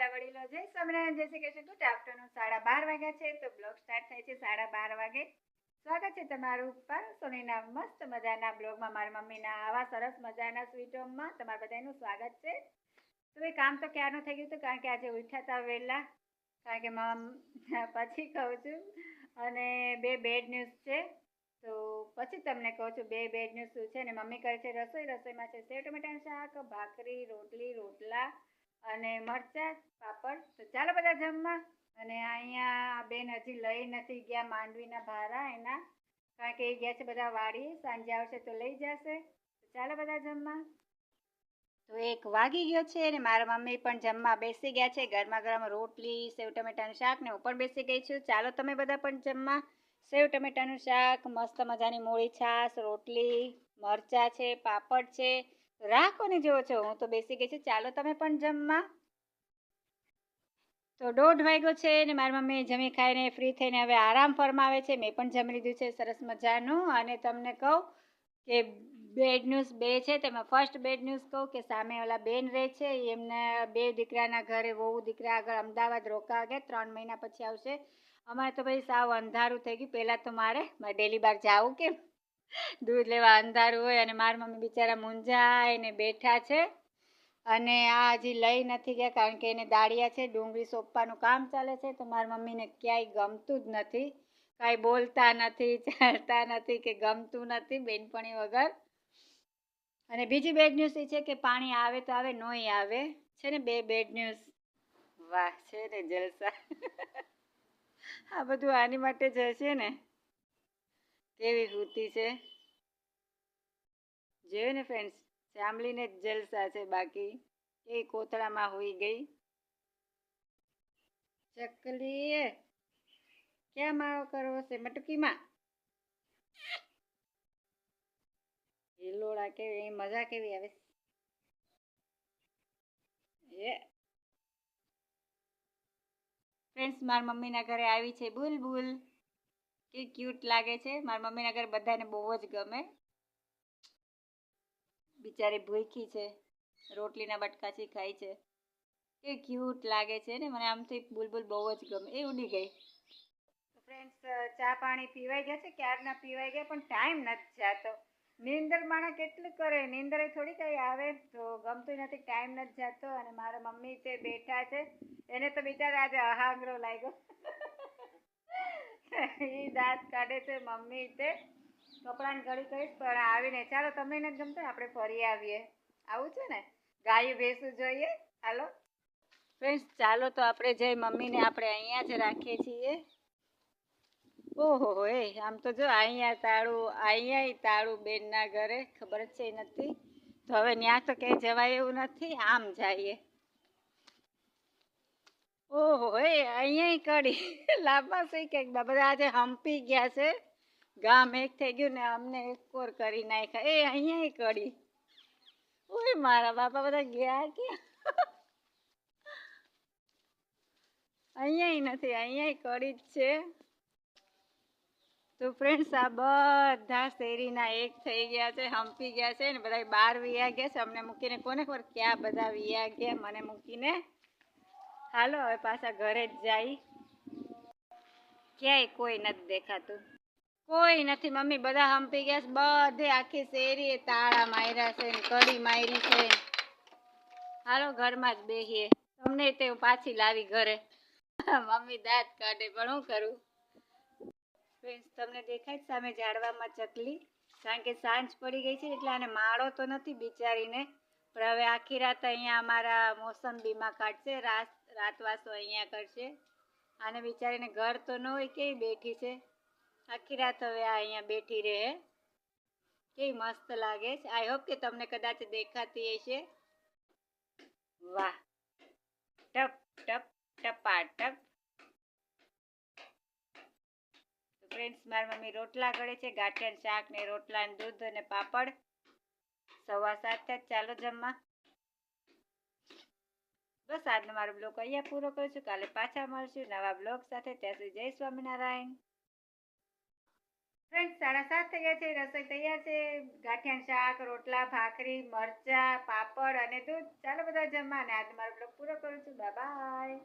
વાલા વડીલો જય સ્વામિનારાયણ, જય શ્રી કૃષ્ણ. ગુડ આફ્ટરનૂન, સાડા બાર વાગ્યા છે તો બ્લોગ સ્ટાર્ટ થાય છે સાડા બાર વાગે. સ્વાગત છે તમારું પર સોનીના મસ્ત મજાના બ્લોગમાં, મારી મમ્મીના આવા સરસ મજાના સ્વીટ હોમમાં તમારા બધાનું સ્વાગત છે. તો એ કામ તો ક્યારનું થઈ ગયું હતું? કારણ કે આજે ઉઠ્યા હતા વહેલા. કારણ કે મમ, પછી કહું છું. અને બે બેડ ન્યૂઝ છે. તો પછી તમને કહું છું, બે બેડ ન્યૂઝ શું છે? અને મમ્મી કરે છે રસોઈ. રસોઈમાં છે સેવ, ટમેટાનું શાક, ભાખરી, રોટલી, રોટલા. અને મરચાં, પાપડ. તો ચાલો બધા જમવા. અને અહીંયા બેન હજી લઈ નથી ગયા માંડવીના ભારા એના. કારણ કે એ ગયા છે બધા વાડી. સાંજે આવશે તો લઈ જશે. તો ચાલો બધા જમવા. તો એક વાગી ગયો છે અને મારા મમ્મી પણ જમવા બેસી ગયા છે. ગરમા ગરમ રોટલી, સેવ ટમેટાનું શાક ને હું પણ બેસી ગઈ છું. ચાલો તમે બધા પણ જમવા. સેવ, ટમેટાનું શાક, મસ્ત મજાની મૂળી છાશ, રોટલી, મરચાં છે, પાપડ છે. રાહ કોને જોવો છો. હું તો બેસી ગઈ છું. ચાલો તમે પણ જમવા. તો દોઢ વાગ્યો છે ને મારી મમ્મી જમી ખાઈને ફ્રી થઈને હવે આરામ ફરમાવે છે. મેં પણ જમી લીધું છે. સરસ મજાનું. અને તમને કહું કે બેડ ન્યૂઝ બે છે. તેમાં ફર્સ્ટ બેડ ન્યૂઝ કહું કે સામે ઓલા બેન રહે છે. એમના બે દીકરાના ઘરે વહુ દીકરા આગળ અમદાવાદ રોકાવા ગયા. ત્રણ મહિના પછી આવશે. અમારે તો ભાઈ સાવ અંધારું થઈ ગયું. પહેલાં તો મારે ડેલી બાર જાવું કેમ? દૂધ લેવા અંધારું હોય અને મારા મમ્મી બિચારા મૂંઝાઈને બેઠા છે. અને આ હજી લઈ નથી ગયા કારણ કે એને દાળિયા છે, ડુંગળી સોંપવાનું કામ ચાલે છે. તો મારા મમ્મીને ક્યાંય ગમતું જ નથી. કાંઈ બોલતા નથી ચાલતા નથી કે ગમતું નથી બેનપણી વગર. અને બીજી બેડ ન્યૂઝ એ છે કે પાણી આવે તો આવે, નોય આવે. છે ને બે બેડ ન્યૂઝ વાહ, છે ને જલસા. આ બધું આની માટે જ હશે ને? કેવી કૃતિ છે? જોયું ને ફ્રેન્ડ્સ ચામલીને જ જલસા છે બાકી. એ કોથળામાં હોઈ ગઈ? ચકલી ક્યાં મારો કરવો છે મટકીમાં? હિલોડા કેવી એ મજા કેવી આવે? એ ફ્રેન્ડ્સ મારા મમ્મીના ઘરે આવી છે બુલબુલ. કે ક્યુટ લાગે છે. મારા મમ્મીને ઘરે બધાને બહુ જ ગમે. બિચારી ભૂખી છે. રોટલીના બટકાથી ખાય છે. કે ક્યુટ લાગે છે ને. મને આમથી બુલબુલ બહુ જ ગમે. એ ઉડી ગઈ. ફ્રેન્ડ્સ ચા પાણી પીવાઈ ગયા છે? ક્યારના પીવાઈ ગયા? પણ ટાઈમ નથી જાતો. નીંદર માણસ કેટલું કરે? નીંદર થોડી કઈ આવે? તો ગમતું નથી. ટાઈમ નથી જતો. અને મારા મમ્મી તે બેઠા છે, એને તો બિચારા આજે અહાંગરો લાગ્યો. એ દાંત કાઢે છે મમ્મી તે. કપડાને ઘડી કહીશ, પણ આવીને ચાલો તમે નથી ગમતું? આપણે ફરી આવીએ. આવું છે ને? ગાયું ભેંસું જોઈએ. હાલો. ફ્રેન્ડ્સ, ચાલો તો આપણે જઈ મમ્મીને આપણે અહીંયા જ રાખીએ છીએ. ઓહો, એ, આમ તો જો, અહીંયા તાળું અહીંયા તાળું બેનના ઘરે. ખબર જ છે નથી. તો હવે ત્યાં તો ક્યાંય જવાય એવું નથી. આમ જઈએ. ઓહો, એ અહીંયા કડી લાંબા છે ક્યાંક બધા આજે હંપી ગયા છે. ગામ એક થઈ ગયું ને અમને એક કોર કરી નાખ્યા. એ અહીંયા કડી ઓય, મારા બાપા બધા ગયા ક્યાં? અહીંયા નથી અહીંયા કડી જ છે. તો ફ્રેન્ડ્સ આ બધા શેરીના એક થઈ ગયા છે, હંપી ગયા છે ને બધા બાર વિયા ગયા છે. અમને મૂકીને કોને ખબર ક્યાં બધા વિયા ગયા, મને મૂકીને. હાલો, હવે પાછા ઘરે જ જાય. ક્યાંય કોઈ નથી દેખાતું. કોઈ નથી. મમ્મી બધા હંપી ગયા છે. બધે આખી શેરીએ તાળા માર્યા છે કડી મારી છે. હાલો, ઘરમાં જ બેસીએ તમને તે પાછી લાવી ઘરે. મમ્મી દાંત કાઢે, પણ હું કરું? ફ્રેન્ડ્સ તમને દેખાય સામે ઝાડવામાં ચકલી? કારણ કે સાંજ પડી ગઈ છે એટલે આને માળો તો નથી બિચારીને. પણ હવે આખી રાત અહીંયા અમારા મોસંબીમાં કાઢશે. રાત રાતવાસો અહીંયા કરશે. આને બિચારીને ઘર તો ન હોય, કેવી બેઠી છે? આખી રાત હવે આ અહીંયા બેઠી રહે. કેવી મસ્ત લાગે છે. આઈ હોપ કે તમને કદાચ દેખાતી હશે. વાહ. ટપ ટપ ટપા ટપ ફ્રેન્ડ્સ મારી મમ્મી રોટલા કરે છે. ગાંઠિયા શાક ને રોટલા ને દૂધ અને પાપડ. સવા જ ચાલો જમવા. બસ આજનો મારો બ્લોગ અહીંયા પૂરો કરું છું. કાલે પાછા મળશું નવા બ્લોગ સાથે. ત્યાં સુધી જય સ્વામિનારાયણ. ફ્રેન્ડ સાડા સાત થઈ ગયા છે. રસોઈ તૈયાર છે. ગાંઠિયાનું શાક, રોટલા, ભાખરી, મરચા, પાપડ અને દૂધ. ચાલો બધા જમવા. અને આજે મારો બ્લોગ પૂરો કરું છું. બાય